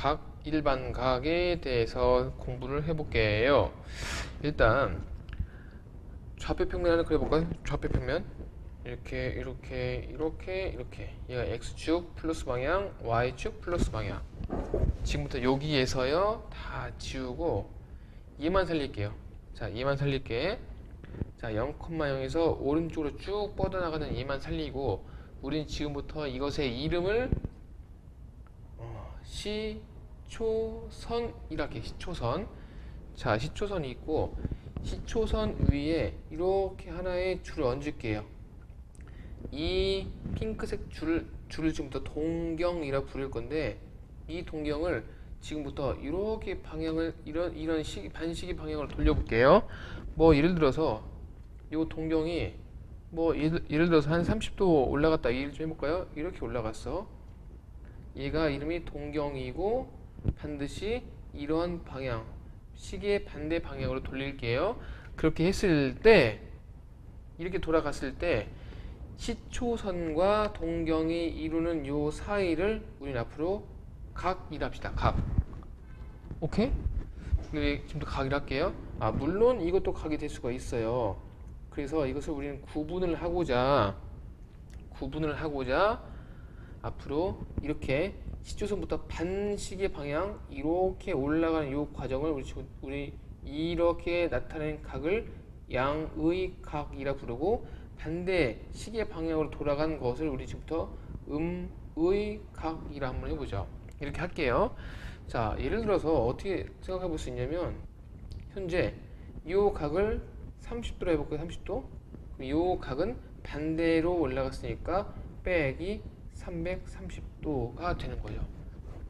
각 일반 각에 대해서 공부를 해볼게요. 일단 좌표 평면 하나 그려볼까요? 좌표 평면. 이렇게 이렇게 이렇게 이렇게. 얘가 x축 플러스 방향 y축 플러스 방향. 지금부터 여기에서요. 다 지우고 얘만 살릴게요. 자 얘만 살릴게. 자 0,0에서 오른쪽으로 쭉 뻗어나가는 얘만 살리고 우린 지금부터 이것의 이름을 어, 시초선이라게 시초선 자 시초선이 있고 시초선 위에 이렇게 하나의 줄을 얹을게요 이 핑크색 줄을, 줄을 지금부터 동경이라 부를 건데 이 동경을 지금부터 이렇게 방향을 이런 이런 시, 반시계 방향으로 돌려볼게요. 뭐 예를 들어서 이 동경이 뭐 예를, 예를 들어서 한 30도 올라갔다 이를 좀 해볼까요? 이렇게 올라갔어. 얘가 이름이 동경이고 반드시 이런 방향 시계 반대 방향으로 돌릴게요. 그렇게 했을 때 이렇게 돌아갔을 때 시초선과 동경이 이루는 요 사이를 우린 앞으로 각이라 합시다. 각. 오케이? 근데 지금부터 각이라 할게요. 아, 물론 이것도 각이 될 수가 있어요. 그래서 이것을 우리는 구분을 하고자 구분을 하고자 앞으로 이렇게 시초선부터 반시계 방향 이렇게 올라가는 요 과정을 우리 우리 이렇게 나타낸 각을 양의 각이라 부르고 반대 시계 방향으로 돌아간 것을 우리 지금부터 음의 각이라 한번 해보죠. 이렇게 할게요. 자, 예를 들어서 어떻게 생각해 볼 수 있냐면 현재 이 각을 30도로 해볼까요? 30도? 그럼 이 각은 반대로 올라갔으니까 빼기 330도가 되는 거죠.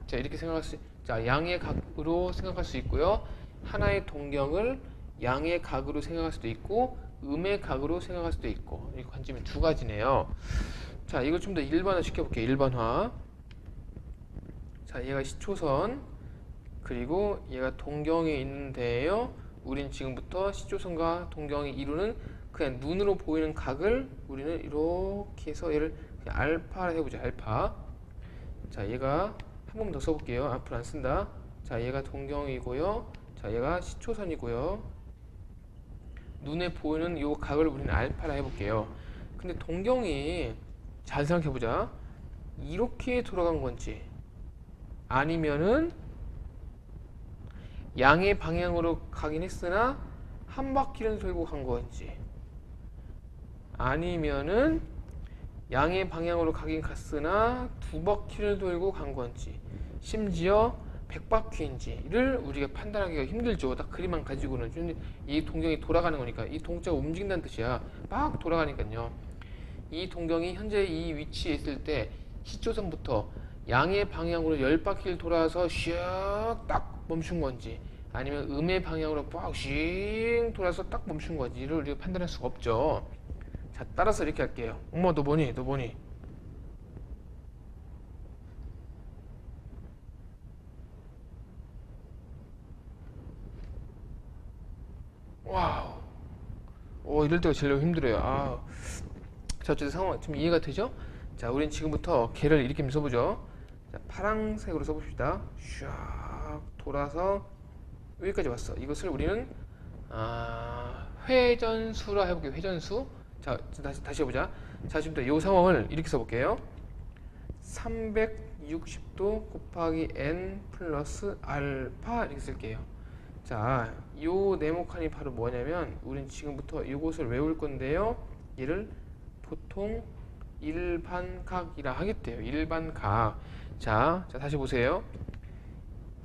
자, 이렇게 생각할 수, 자, 양의 각으로 생각할 수 있고요. 하나의 동경을 양의 각으로 생각할 수도 있고 음의 각으로 생각할 수도 있고 이 관점이 두 가지네요. 자, 이걸 좀 더 일반화 시켜볼게요. 일반화. 자, 얘가 시초선 그리고 얘가 동경에 있는데요. 우린 지금부터 시초선과 동경이 이루는 그냥 눈으로 보이는 각을 우리는 이렇게 해서 얘를 알파를 해보자. 알파. 자, 얘가 한 번 더 써볼게요. 앞으로 안 쓴다. 자, 얘가 동경이고요. 자, 얘가 시초선이고요. 눈에 보이는 이 각을 우리는 알파라 해볼게요. 근데 동경이 잘 생각해보자. 이렇게 돌아간 건지 아니면은 양의 방향으로 가긴 했으나 한 바퀴는 돌고 간 건지 아니면은 양의 방향으로 가긴 갔으나 두 바퀴를 돌고 간 건지 심지어 100바퀴인지를 우리가 판단하기가 힘들죠. 딱 그림만 가지고는 이 동경이 돌아가는 거니까 이 동자가 움직인다는 뜻이야. 막 돌아가니까요. 이 동경이 현재 이 위치에 있을 때 시초선부터 양의 방향으로 10바퀴를 돌아서 슉딱 멈춘 건지 아니면 음의 방향으로 빡씩 돌아서 딱 멈춘 건지를 우리가 판단할 수가 없죠. 자, 따라서 이렇게 할게요. 엄마 너 뭐니? 너 뭐니? 와우. 오, 이럴 때가 제일 힘들어요. 아. 자, 어쨌든 상황 좀 이해가 되죠? 자, 우린 지금부터 개를 이렇게 써보죠. 자, 파랑색으로 써봅시다. 슉 돌아서 여기까지 왔어. 이것을 우리는 아, 회전수라 해볼게요. 회전수. 자, 다시 다시 해보자. 자, 지금부터 이 상황을 이렇게 써볼게요. 360도 곱하기 n 플러스 알파 이렇게 쓸게요. 자, 요 네모칸이 바로 뭐냐면 우린 지금부터 이것을 외울 건데요. 얘를 보통 일반각이라 하겠대요. 일반각. 자, 자 다시 보세요.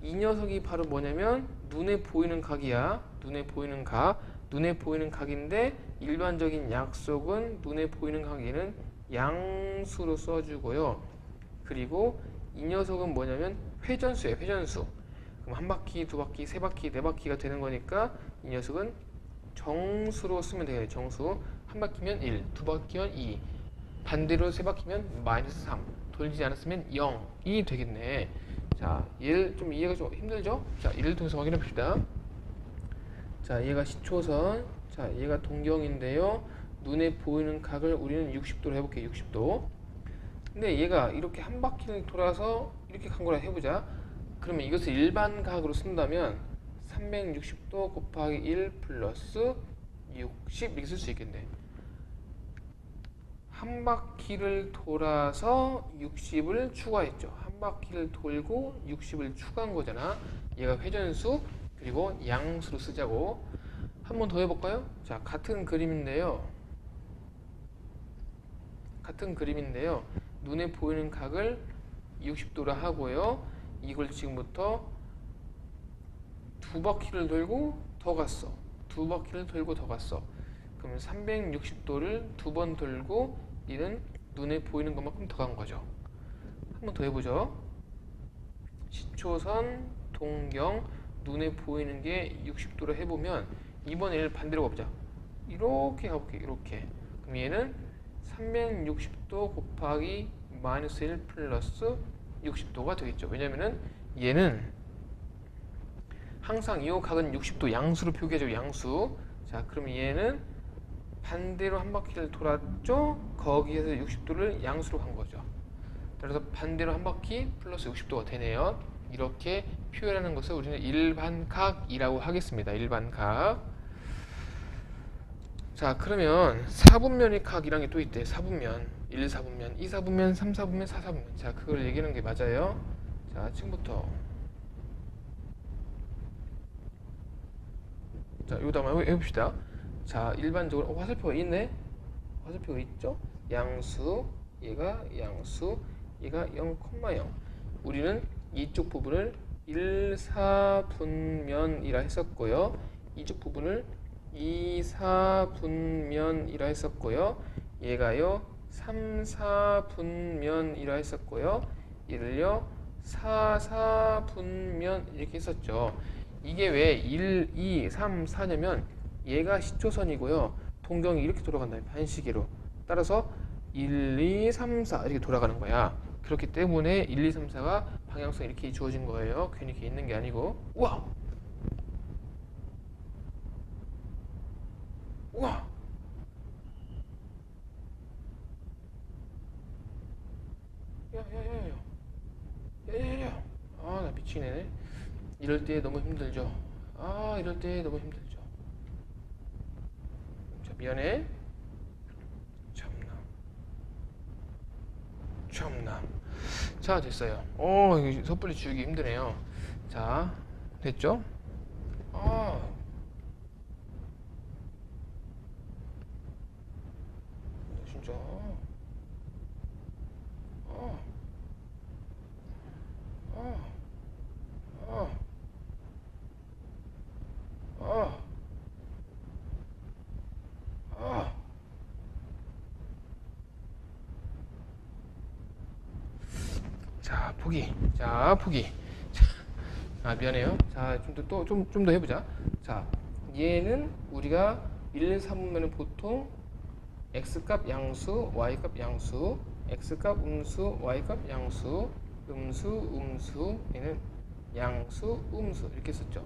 이 녀석이 바로 뭐냐면 눈에 보이는 각이야. 눈에 보이는 각. 눈에 보이는 각인데 일반적인 약속은 눈에 보이는 각에는 양수로 써주고요. 그리고 이 녀석은 뭐냐면 회전수예요. 회전수. 그럼 한 바퀴, 두 바퀴, 세 바퀴, 네 바퀴가 되는 거니까 이 녀석은 정수로 쓰면 되겠네요. 정수. 한 바퀴면 1, 두 바퀴면 2, 반대로 세 바퀴면 마이너스 3, 돌리지 않았으면 0이 되겠네. 자, 얘를 좀 이해가 좀 힘들죠? 자, 얘를 통해서 확인해 봅시다. 자, 얘가 시초선. 자, 얘가 동경인데요. 눈에 보이는 각을 우리는 60도로 해볼게요. 60도. 근데 얘가 이렇게 한 바퀴를 돌아서 이렇게 간 거라 해보자. 그러면 이것을 일반 각으로 쓴다면 360도 곱하기 1 플러스 60 이렇게 쓸 수 있겠네. 한 바퀴를 돌아서 60을 추가했죠. 한 바퀴를 돌고 60을 추가한 거잖아. 얘가 회전수 그리고 양수로 쓰자고. 한 번 더 해볼까요? 자, 같은 그림인데요. 같은 그림인데요. 눈에 보이는 각을 60도로 하고요. 이걸 지금부터 두 바퀴를 돌고 더 갔어. 두 바퀴를 돌고 더 갔어. 그러면 360도를 두 번 돌고 얘는 눈에 보이는 것만큼 더 간 거죠. 한번 더 해보죠. 시초선, 동경, 눈에 보이는 게 60도로 해보면 이번 얘를 반대로 가보자. 이렇게 가볼게. 이렇게. 그럼 얘는 360도 곱하기 마이너스 1 플러스 60도가 되겠죠. 왜냐면은 얘는 항상 이 각은 60도 양수로 표기해줘 양수. 자, 그럼 얘는 반대로 한 바퀴를 돌았죠. 거기에서 60도를 양수로 간 거죠. 그래서 반대로 한 바퀴 플러스 60도가 되네요. 이렇게 표현하는 것을 우리는 일반각이라고 하겠습니다. 일반각. 자, 그러면 4분면의 각이란 게 또 있대. 4분면, 1, 4분면, 2, 4분면, 3, 4분면, 4, 4분면. 자, 그걸 얘기하는 게 맞아요. 자, 지금부터 자, 이거 한번 해- 해봅시다. 자, 일반적으로 어, 화살표가 있네. 화살표가 있죠? 양수, 얘가 양수, 얘가 0,0. 우리는 이쪽 부분을 1, 4분면이라 했었고요. 이쪽 부분을 2, 4분면이라 했었고요. 얘가요 3, 4분면이라 했었고요. 얘를요 4, 4분면 이렇게 했었죠. 이게 왜 1, 2, 3, 4냐면 얘가 시초선이고요. 동경이 이렇게 돌아간다. 반시계로. 따라서 1, 2, 3, 4 이렇게 돌아가는 거야. 그렇기 때문에 1, 2, 3, 4가 방향성이 이렇게 주어진 거예요. 괜히 이렇게 있는 게 아니고. 우와! 우와! 야야야야 야야야 아 나 미치네 이럴 때 너무 힘들죠 아 이럴 때 너무 힘들죠 자 미안해 참나 참나 자 됐어요. 어 섣불리 지우기 힘드네요. 자 됐죠? 아 진짜 아 아, 아, 아, 아. 자, 포기. 자, 포기. 자, 아, 미안해요. 자, 좀 더, 또, 좀, 좀 더 해보자. 자, 얘는 우리가 1, 3분면은 보통 x값 양수, y값 양수, x값 음수, y값 양수, 음수, 음수, 얘는 양수, 음수 이렇게 썼죠.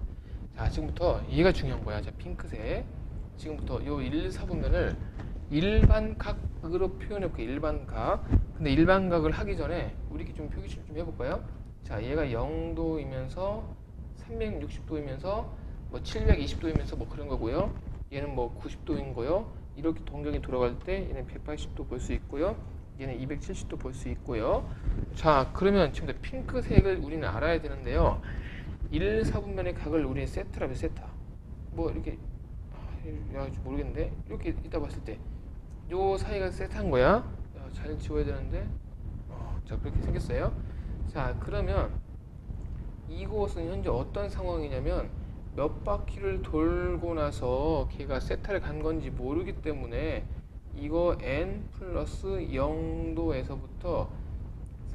자, 지금부터 얘가 중요한 거야. 자, 핑크색. 지금부터 요 1, 4분면을 일반각으로 표현해 볼게요. 일반각. 근데 일반각을 하기 전에 우리 이렇게 좀 표기를 좀 해볼까요? 자, 얘가 0도이면서 360도이면서 뭐 720도이면서 뭐 그런 거고요. 얘는 뭐 90도인 거요. 이렇게 동경이 돌아갈 때 얘는 180도 볼 수 있고요. 얘는 270도 볼 수 있고요. 자, 그러면 지금 핑크색을 우리는 알아야 되는데요. 1, 4분면의 각을 우리는 세트라면 세타. 뭐 이렇게 아, 야, 좀 모르겠는데 이렇게 이따 봤을 때 요 사이가 세트한 거야. 야, 잘 지워야 되는데. 어, 자, 그렇게 생겼어요. 자, 그러면 이곳은 현재 어떤 상황이냐면 몇 바퀴를 돌고 나서 걔가 세타를 간 건지 모르기 때문에 이거 n 플러스 0도에서부터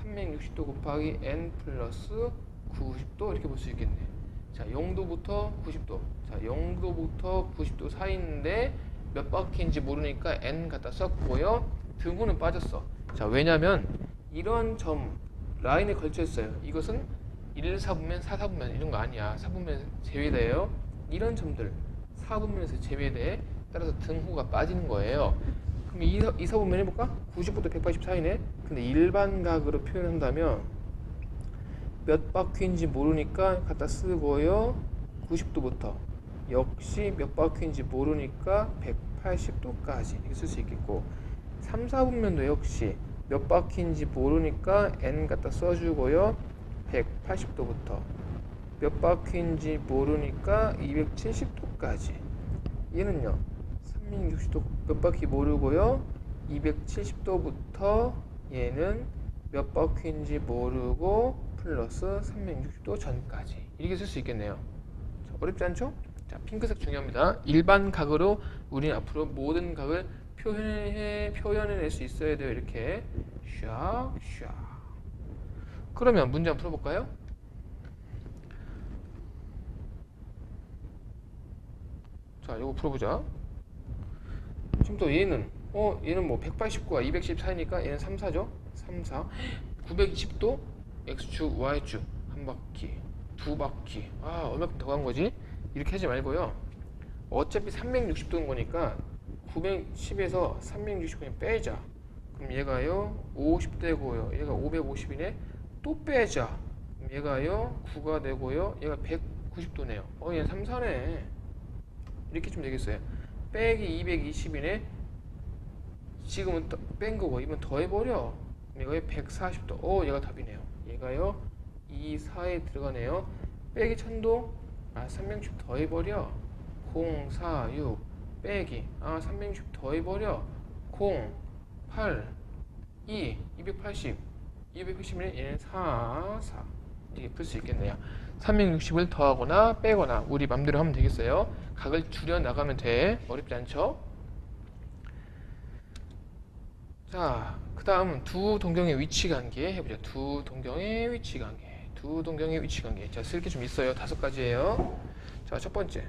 360도 곱하기 n 플러스 90도 이렇게 볼 수 있겠네. 자, 0도부터 90도. 자, 0도부터 90도 사이인데 몇 바퀴인지 모르니까 n 갖다 썼고요. 등호는 빠졌어. 자, 왜냐면 이런 점 라인에 걸쳐 있어요. 이것은 1, 4분면, 4, 4분면 이런 거 아니야. 4분면 제외돼요. 이런 점들 4분면에서 제외돼. 따라서 등호가 빠지는 거예요. 그럼 2, 2 4분면 해볼까? 90부터 180 사이네. 근데 일반각으로 표현한다면 몇 바퀴인지 모르니까 갖다 쓰고요. 90도부터 역시 몇 바퀴인지 모르니까 180도까지 이렇게 쓸 수 있겠고 3, 4분면도 역시 몇 바퀴인지 모르니까 n 갖다 써주고요. 180도부터. 몇 바퀴인지 모르니까 270도까지. 얘는요 360도 몇 바퀴 모르고요. 270도부터 얘는 몇 바퀴인지 모르고 플러스 360도 전까지. 이렇게 쓸 수 있겠네요. 자, 어렵지 않죠? 자 핑크색 중요합니다. 일반 각으로 우리는 앞으로 모든 각을 표현해, 표현해낼 수 있어야 돼요 이렇게 샥샥 그러면 문제 한번 풀어볼까요? 자, 이거 풀어보자. 지금 또 얘는 어 얘는 뭐 189와 210 사이니까 얘는 3, 4죠? 3, 4 920도 x축 y축 한 바퀴 두 바퀴 아 얼마큼 더 간 거지? 이렇게 하지 말고요 어차피 360도인 거니까 910에서 360 그냥 빼자 그럼 얘가요 50 되고요 얘가 550이네 또 빼자 그럼 얘가요 9가 되고요 얘가 190도네요 어 얘는 3, 4네 이렇게 좀 되겠어요. 빼기 220이네. 지금은 더- 뺀 거고 이번 더해버려. 이거에 140도. 어 얘가 답이네요. 얘가요 2, 4에 들어가네요. 빼기 1000도. 아 360 더해버려. 0, 4, 6 빼기. 아 360 더해버려. 0, 8, 2, 280. 280이네. 얘는 4, 4. 이렇게 풀 수 있겠네요. 360을 더하거나 빼거나 우리 맘대로 하면 되겠어요. 각을 줄여 나가면 돼. 어렵지 않죠? 자, 그 다음 두 동경의 위치 관계 해보자. 두 동경의 위치 관계. 두 동경의 위치 관계. 자, 쓸 게 좀 있어요. 다섯 가지예요. 자, 첫 번째.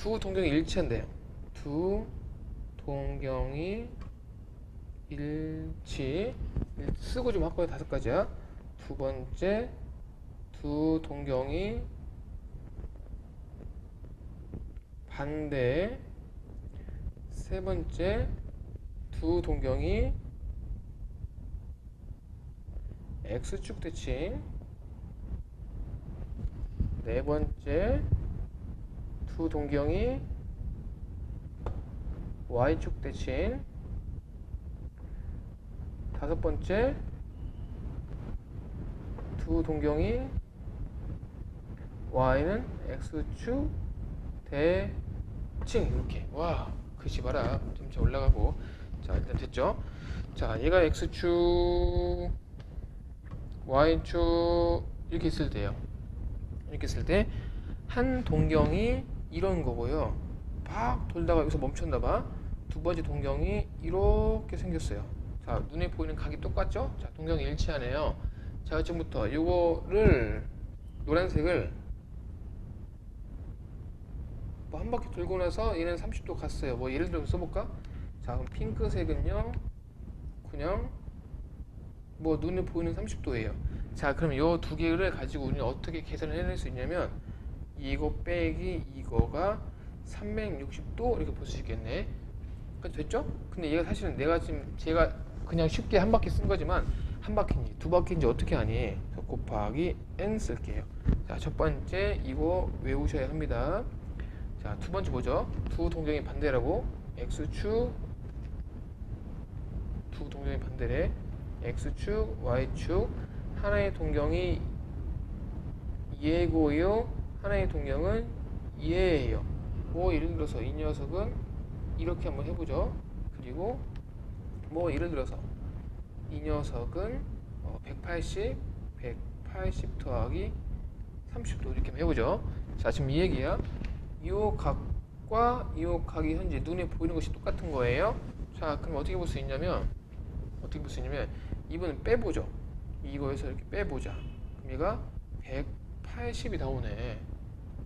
두 동경이 일치한대요. 두 동경이 일치. 쓰고 좀 할거예요. 다섯 가지야. 두 번째, 두 동경이 반대. 세 번째, 두 동경이 x축 대칭. 네 번째, 두 동경이 y축 대칭. 다섯 번째, 두 동경이 y는 x축 대칭. 이렇게. 와 글씨 봐라. 점차 올라가고. 자 일단 됐죠? 자 얘가 x축 y축 이렇게 있을 때요. 이렇게 있을 때한 동경이 이런 거고요 막 돌다가 여기서 멈췄나 봐 두 번째 동경이 이렇게 생겼어요 자 눈에 보이는 각이 똑같죠 자 동경이 일치하네요 자 지금부터 이거를 노란색을 뭐 한 바퀴 돌고 나서 얘는 30도 갔어요. 뭐 예를 들어 써볼까? 자 그럼 핑크색은요 그냥 뭐 눈에 보이는 30도예요. 자 그럼 이 두 개를 가지고 우리는 어떻게 계산을 해낼 수 있냐면 이거 빼기 이거가 360도 이렇게 볼 수 있겠네. 그 됐죠? 근데 얘가 사실은 내가 지금 제가 그냥 쉽게 한 바퀴 쓴 거지만 한 바퀴인지 두 바퀴인지 어떻게 하니? 곱하기 n 쓸게요. 자, 첫 번째 이거 외우셔야 합니다. 자, 두 번째 뭐죠? 두 동경이 반대라고 x축 두 동경이 반대래 x축 y축 하나의 동경이 얘고요 하나의 동경은 얘예요 뭐 예를 들어서 이 녀석은 이렇게 한번 해보죠 그리고 뭐 예를 들어서 이 녀석은 어, 180, 180 더하기 30도 이렇게 한번 해보죠. 자, 지금 이 얘기야. 이 각과 이 각이 현재 눈에 보이는 것이 똑같은 거예요. 자, 그럼 어떻게 볼 수 있냐면 어떻게 볼 수 있냐면 이번엔 빼보죠. 이거에서 이렇게 빼보자. 그럼 얘가 180이 나오네.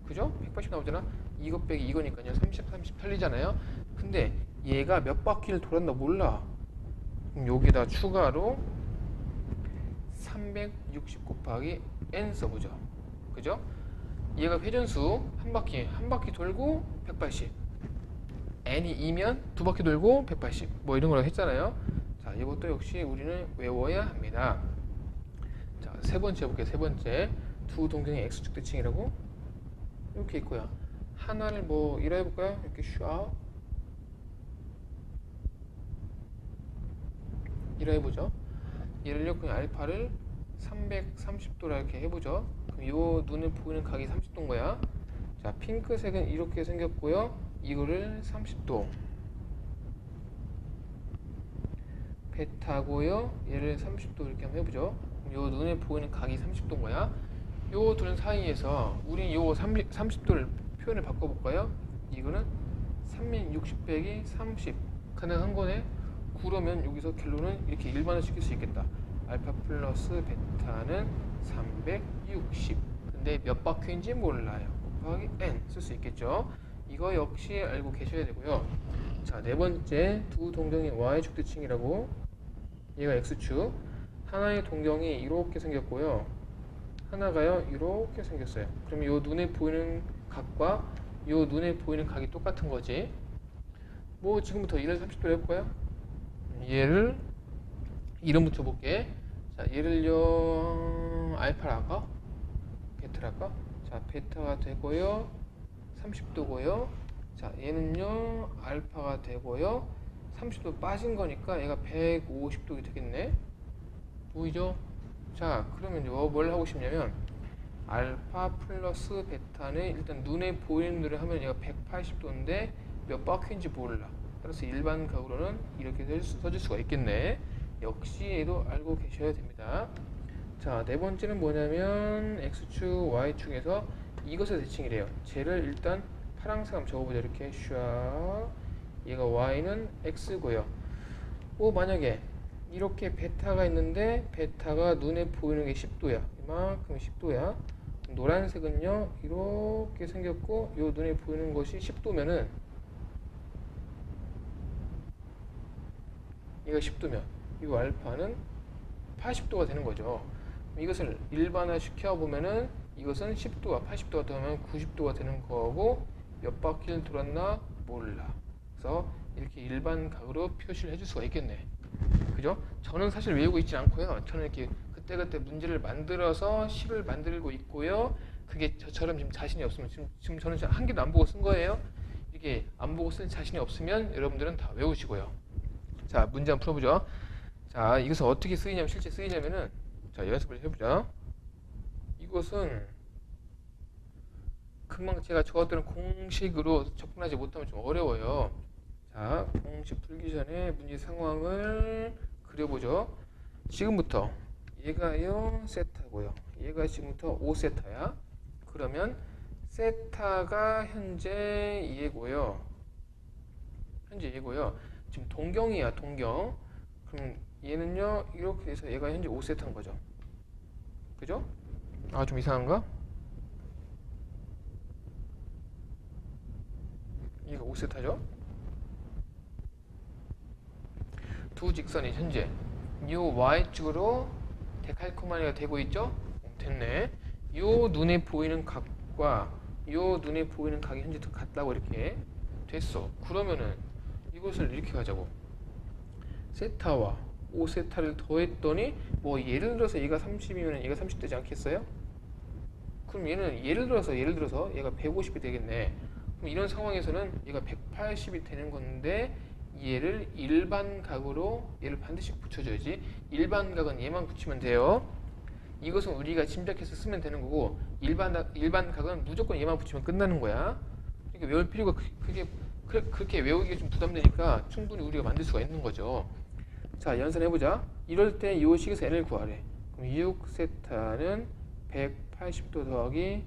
그죠? 180 나오잖아. 이거 빼기 이거니까요. 30, 30 틀리잖아요. 근데 얘가 몇 바퀴를 돌았나 몰라. 그럼 여기다 추가로 360 곱하기 n 써보죠. 그죠? 얘가 회전수 한 바퀴 한 바퀴 돌고 180. n이 2면 두 바퀴 돌고 180. 뭐 이런 걸 했잖아요. 자, 이것도 역시 우리는 외워야 합니다. 세 번째 볼게요. 세 번째. 두 동경의 x축 대칭이라고 이렇게 있고요. 하나를 뭐 이라 해볼까요? 이렇게 슈아 이라 해보죠. 얘를요 그냥 알파를 330도라 이렇게 해보죠. 그럼 요 눈에 보이는 각이 30도인 거야. 자 핑크색은 이렇게 생겼고요. 이거를 30도 베타고요. 얘를 30도 이렇게 한번 해보죠. 요 눈에 보이는 각이 30도인 거야. 요 둘 사이에서 우리 요 30, 30도를 표현을 바꿔볼까요? 이거는 360 빼기 30 가능한 거네. 그러면 여기서 결론은 이렇게 일반화 시킬 수 있겠다. 알파 플러스 베타는 360. 근데 몇 바퀴인지 몰라요. 곱하기 n 쓸 수 있겠죠. 이거 역시 알고 계셔야 되고요. 자, 네 번째 두 동경의 y축 대칭이라고 얘가 x축 하나의 동경이 이렇게 생겼고요. 하나가요 이렇게 생겼어요. 그럼 요 눈에 보이는 각과 요 눈에 보이는 각이 똑같은 거지. 뭐 지금부터 얘를 30도로 해볼까요? 얘를 이름 붙여볼게. 자, 얘를요 알파를 할까? 베타를 할까? 자, 베타가 되고요. 30도고요. 자, 얘는요 알파가 되고요. 30도 빠진 거니까 얘가 150도가 되겠네. 보이죠? 자, 그러면 요 뭘 하고 싶냐면 알파 플러스 베타는 일단 눈에 보이는 대로 하면 얘가 180도인데 몇 바퀴인지 몰라. 따라서 일반 각으로는 이렇게 써줄 수가 있겠네. 역시 얘도 알고 계셔야 됩니다. 자, 네 번째는 뭐냐면 x축, y축에서 이것의 대칭이래요. 쟤를 일단 한번 적어보자. 이렇게 슈아 얘가 y는 x고요. 오 만약에 이렇게 베타가 있는데 베타가 눈에 보이는 게 10도야. 이만큼 10도야. 노란색은요 이렇게 생겼고 요 눈에 보이는 것이 10도면은 얘가 10도면 이 알파는 80도가 되는 거죠. 이것을 일반화 시켜 보면은 이것은 10도와 80도가 되면 90도가 되는 거고 몇 바퀴를 돌았나 몰라. 그래서 이렇게 일반 각으로 표시를 해줄 수가 있겠네. 그죠? 저는 사실 외우고 있지 않고요. 저는 이렇게 그때그때 문제를 만들어서 시를 만들고 있고요. 그게 저처럼 지금 자신이 없으면 지금, 지금 저는 한 개도 안 보고 쓴 거예요. 이게 안 보고 쓸 자신이 없으면 여러분들은 다 외우시고요. 자, 문제 한번 풀어보죠. 자, 이것은 어떻게 쓰이냐면 실제 쓰이냐면은 자, 연습을 해보자. 이것은 금방 제가 저것들은 공식으로 접근하지 못하면 좀 어려워요. 자, 공식 풀기 전에 문제 상황을 그려보죠. 지금부터 얘가요 세타고요. 얘가 지금부터 5세타야. 그러면 세타가 현재 얘고요. 현재 얘고요. 지금 동경이야 동경. 그럼 얘는요 이렇게 돼서 얘가 현재 5세타인 거죠. 그죠? 아 좀 이상한가? 얘가 5세타죠? 두 직선이 현재 요 y축으로 데칼코마니가 되고 있죠? 음, 됐네. 요 눈에 보이는 각과 요 눈에 보이는 각이 현재 같다고 이렇게 됐어. 그러면은 이것을 이렇게 가자고. 세타와 5세타를 더했더니 뭐 예를 들어서 얘가 30이면 얘가 30 되지 않겠어요? 그럼 얘는 예를 들어서 예를 들어서 얘가 150이 되겠네. 그럼 이런 상황에서는 얘가 180이 되는 건데 얘를 일반 각으로 얘를 반드시 붙여줘야지. 일반 각은 얘만 붙이면 돼요. 이것은 우리가 짐작해서 쓰면 되는 거고 일반 각- 일반 각은 무조건 얘만 붙이면 끝나는 거야. 그러니까 외울 필요가 크- 크게 그- 그렇게 외우기가 좀 부담되니까 충분히 우리가 만들 수가 있는 거죠. 자, 연산해 보자. 이럴 때 이 식에서 n을 구하래. 그럼 6세타는 180도 더하기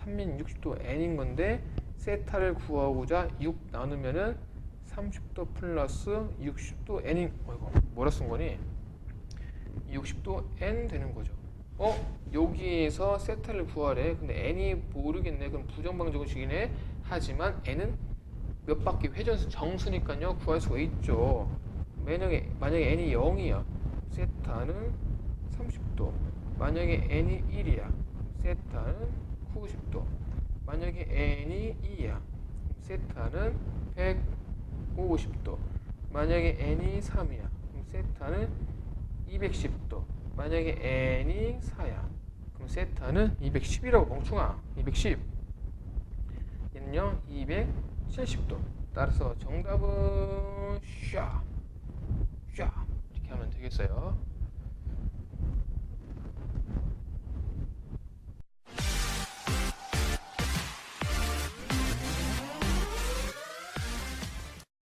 360도 n인 건데 세타를 구하고자 6 나누면은 30도 플러스 60도 n인 어이구 뭐라 쓴 거니? 60도 n 되는 거죠. 어? 여기에서 세타를 구하래. 근데 n이 모르겠네. 그럼 부정방정식이네. 하지만 n은 몇 바퀴 회전수 정수니까요. 구할 수가 있죠. 만약에 만약에 n이 0이야. 세타는 30도. 만약에 n이 1이야. 세타는 90도. 만약에 n이 2야. 세타는 150도. 만약에 n이 3이야. 그럼 세타는 210도. 만약에 n이 4야. 그럼 세타는 210이라고 멍충아. 210. 얘는요 270도. 따라서 정답은 샤, 샤 이렇게 하면 되겠어요.